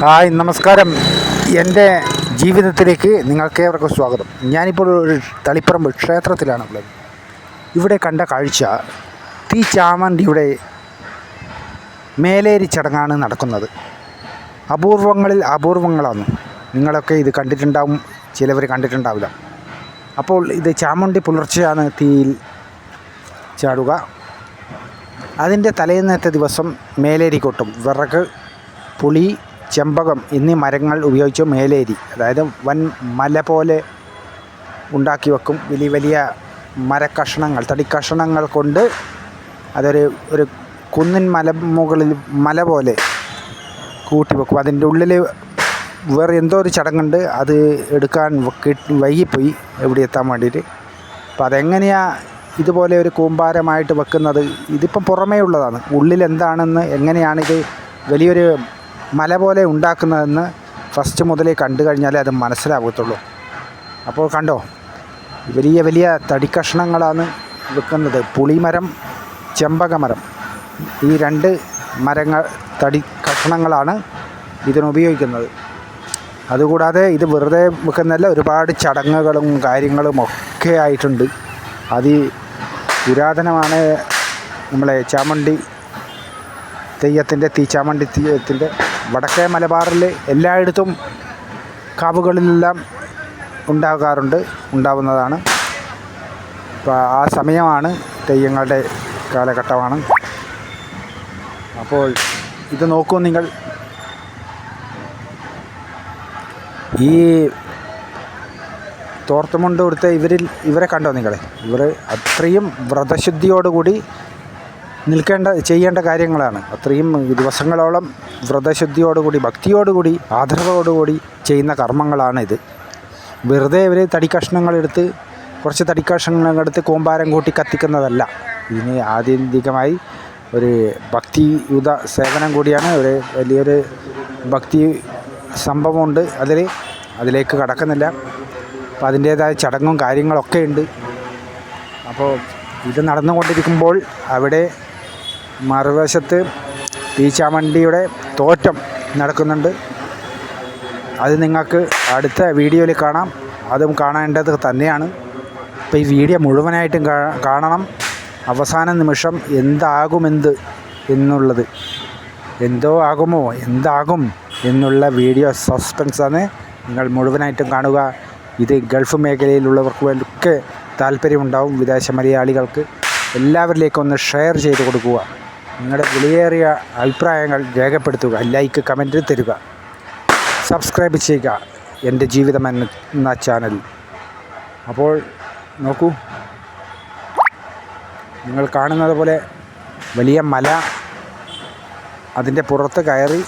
Hi നമസ്കാരം. എന്റെ ജീവിതത്തിലേക്ക് നിങ്ങൾക്ക് ഏവർക്കും സ്വാഗതം. ഞാനിപ്പോൾ ഒരു തളിപ്പറമ്പ് ക്ഷേത്രത്തിലാണ് ഉള്ളത് ഇവിടെ കണ്ട കാഴ്ച തീ ചാമണ്ടിയുടെ മേലേരി ചടങ്ങാണ് നടക്കുന്നത്. അപൂർവങ്ങളിൽ അപൂർവങ്ങളാണ്. നിങ്ങളൊക്കെ ഇത് കണ്ടിട്ടുണ്ടാവും ചിലവർ കണ്ടിട്ടുണ്ടാവില്ല. അപ്പോൾ ഇത് ചാമുണ്ടി പുലർച്ചെയാണ് തീയിൽ ചാടുക. അതിന്റെ തലേന്നത്തെ ദിവസം മേലേരി കൊട്ടും. വിറക് പുളി ചെമ്പകം എന്നീ മരങ്ങൾ ഉപയോഗിച്ച് മേലേരി അതായത് വൻ മല പോലെ ഉണ്ടാക്കി വെക്കും. വലിയ വലിയ മരക്കഷണങ്ങൾ തടിക്കഷണങ്ങൾ കൊണ്ട് അതൊരു ഒരു കുന്നിൻ മല മുകളിൽ മല പോലെ കൂട്ടി വെക്കും. അതിന്റെ ഉള്ളിൽ വേറെ എന്തോ ഒരു ചടങ്ങുണ്ട്. അത് എടുക്കാൻ വൈകിപ്പോയി എവിടെ എത്താൻ വേണ്ടിയിട്ട്. അപ്പം അതെങ്ങനെയാണ് ഇതുപോലെ ഒരു കൂമ്പാരമായിട്ട് വെക്കുന്നത്? ഇതിപ്പം പുറമേ ഉള്ളതാണ്. ഉള്ളിൽ എന്താണെന്ന് എങ്ങനെയാണിത് വലിയൊരു മല പോലെ ഉണ്ടാക്കുന്നതെന്ന് ഫസ്റ്റ് മുതലേ കണ്ടു കഴിഞ്ഞാലേ അത് മനസ്സിലാകത്തുള്ളൂ അപ്പോൾ കണ്ടോ വലിയ വലിയ തടിക്കഷ്ണങ്ങളാണ് വെക്കുന്നത്. പുളിമരം ചെമ്പകമരം ഈ രണ്ട് മരങ്ങൾ തടി കഷ്ണങ്ങളാണ് ഇതിനുപയോഗിക്കുന്നത് അതുകൂടാതെ ഇത് വെറുതെ വെക്കുന്നതല്ല ഒരുപാട് ചടങ്ങുകളും കാര്യങ്ങളും ഒക്കെ ആയിട്ടുണ്ട്. അതി പുരാതനമാണ് നമ്മളെ ചാമണ്ടി തെയ്യത്തിന്റെ തീ ചാമണ്ടി തെയ്യത്തിന്റെ വടക്കേ മലബാറിൽ എല്ലായിടത്തും കാവുകളിലെല്ലാം ഉണ്ടാകാറുണ്ട് ഉണ്ടാവുന്നതാണ്. അപ്പോൾ ആ സമയമാണ് തെയ്യങ്ങളുടെ കാലഘട്ടമാണ്. അപ്പോൾ ഇത് നോക്കൂ നിങ്ങൾ. ഈ തോർത്തുമുണ്ട് കൊടുത്ത ഇവരിൽ ഇവരെ കണ്ടോ നിങ്ങൾ ഇവർ അത്രയും വ്രതശുദ്ധിയോടുകൂടി നിൽക്കേണ്ട ചെയ്യേണ്ട കാര്യങ്ങളാണ്. അത്രയും ദിവസങ്ങളോളം വ്രതശുദ്ധിയോടുകൂടി ഭക്തിയോടുകൂടി ആദരവോടുകൂടി ചെയ്യുന്ന കർമ്മങ്ങളാണിത്. വെറുതെ ഇവർ തടിക്കഷ്ണങ്ങളെടുത്ത് കുറച്ച് തടിക്കഷ്ണങ്ങളെടുത്ത് കൂമ്പാരം കൂട്ടി കത്തിക്കുന്നതല്ല. ഇതിന് ആത്യന്തികമായി ഒരു ഭക്തിയുത സേവനം കൂടിയാണ്. ഒരു വലിയൊരു ഭക്തി സംഭവമുണ്ട്. അതിൽ അതിലേക്ക് കടക്കുന്നില്ല. അപ്പോൾ അതിന്റേതായ ചടങ്ങും കാര്യങ്ങളൊക്കെ ഉണ്ട്. അപ്പോൾ ഇത് നടന്നുകൊണ്ടിരിക്കുമ്പോൾ അവിടെ മറുവശത്ത് ചാമണ്ടിയുടെ തോറ്റം നടക്കുന്നുണ്ട്. അത് നിങ്ങൾക്ക് അടുത്ത വീഡിയോയിൽ കാണാം. അതും കാണേണ്ടത് തന്നെയാണ്. അപ്പോൾ ഈ വീഡിയോ മുഴുവനായിട്ടും കാണണം. അവസാന നിമിഷം എന്താകുമെന്ത് എന്നുള്ളത്. എന്തോ ആകുമോ എന്താകും എന്നുള്ള വീഡിയോ സസ്പെൻസാണ് നിങ്ങൾ മുഴുവനായിട്ടും കാണുക. ഇത് ഗൾഫ് മേഖലയിലുള്ളവർക്ക് ഒക്കെ താല്പര്യമുണ്ടാവും. വിദേശ മലയാളികൾക്ക് എല്ലാവരിലേക്കും ഒന്ന് ഷെയർ ചെയ്ത് കൊടുക്കുക. നിങ്ങളുടെ വിലയേറിയ അഭിപ്രായങ്ങൾ രേഖപ്പെടുത്തുക ലൈക്ക് കമന്റ് തരിക. സബ്സ്ക്രൈബ് ചെയ്യുക എന്റെ ജീവിതം എന്ന ചാനൽ അപ്പോൾ നോക്കൂ. നിങ്ങൾ കാണുന്നത് പോലെ വലിയ മല അതിന്റെ പുറത്ത് കയറി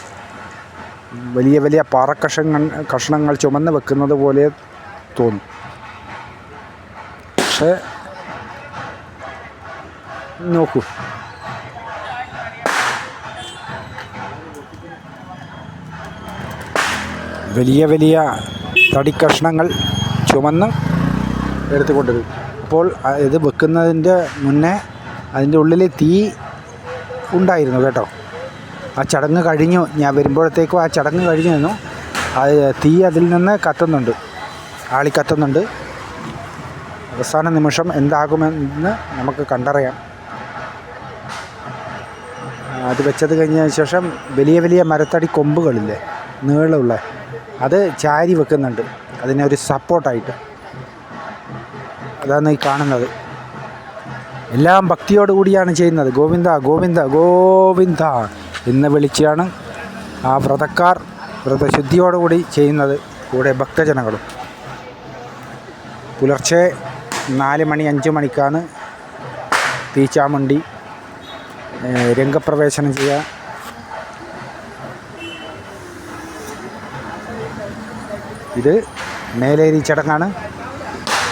വലിയ വലിയ പാറക്കഷങ്ങൾ കഷണങ്ങൾ ചുമന്ന് വെക്കുന്നത് പോലെ തോന്നും. പക്ഷേ നോക്കൂ. വലിയ വലിയ തടിക്കഷ്ണങ്ങൾ ചുമന്ന് എടുത്തുകൊണ്ടത് അപ്പോൾ ഇത് വെക്കുന്നതിന്റെ മുന്നേ അതിന്റെ ഉള്ളിൽ തീ ഉണ്ടായിരുന്നു കേട്ടോ. ആ ചടങ്ങ് കഴിഞ്ഞു. ഞാൻ വരുമ്പോഴത്തേക്കും ആ ചടങ്ങ് കഴിഞ്ഞു നിന്നു. തീ അതിൽ നിന്ന് കത്തുന്നുണ്ട്. ആളി കത്തുന്നുണ്ട്. അവസാന നിമിഷം എന്താകുമെന്ന് നമുക്ക് കണ്ടറിയാം. അത് വെച്ചത് കഴിഞ്ഞതിന് ശേഷം വലിയ വലിയ മരത്തടി കൊമ്പുകളില്ലേ നീളമുള്ള അത് ചാരി വെക്കുന്നുണ്ട്. അതിനെ ഒരു സപ്പോർട്ടായിട്ട്. അതാണ് ഈ കാണുന്നത്. എല്ലാം ഭക്തിയോടുകൂടിയാണ് ചെയ്യുന്നത്. ഗോവിന്ദ ഗോവിന്ദ ഗോവിന്ദ എന്ന് വിളിച്ചാണ് ആ വ്രതക്കാർ വ്രതശുദ്ധിയോടുകൂടി ചെയ്യുന്നത് കൂടെ ഭക്തജനങ്ങളും. പുലർച്ചെ നാല് മണി അഞ്ച് മണിക്കാണ് തീച്ചാമണ്ടി രംഗപ്രവേശനം ചെയ്യുക ഇത് മേലേരി ചടങ്ങാണ്.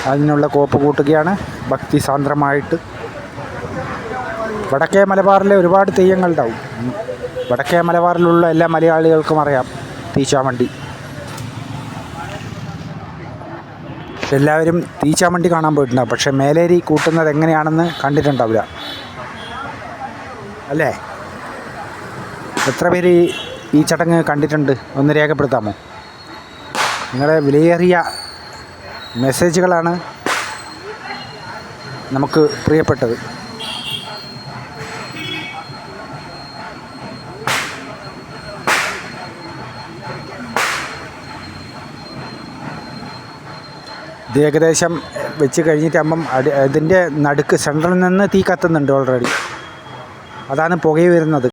അതിനുള്ള കോപ്പ് കൂട്ടുകയാണ്. ഭക്തി സാന്ദ്രമായിട്ട്. വടക്കേ മലബാറിലെ ഒരുപാട് തെയ്യങ്ങളുണ്ടാവും. വടക്കേ മലബാറിലുള്ള എല്ലാ മലയാളികൾക്കും അറിയാം. തീച്ചാമണ്ടി. എല്ലാവരും തീച്ചാമണ്ടി കാണാൻ പോയിട്ടുണ്ടാവും പക്ഷേ മേലേരി കൂട്ടുന്നത് എങ്ങനെയാണെന്ന് കണ്ടിട്ടുണ്ടാവില്ല. അല്ലേ? എത്ര പേര് ഈ ചടങ്ങ് കണ്ടിട്ടുണ്ട്? ഒന്ന് രേഖപ്പെടുത്താമോ? നിങ്ങളുടെ വിലയേറിയ മെസ്സേജുകളാണ് നമുക്ക് പ്രിയപ്പെട്ടത്. ഇത് ഏകദേശം വെച്ച് കഴിഞ്ഞിട്ടാകുമ്പം അടി അതിന്റെ നടുക്ക് സെൻട്രലിൽ നിന്ന് തീ കത്തുന്നുണ്ട് ഓൾറെഡി അതാണ് പുകയി വരുന്നത്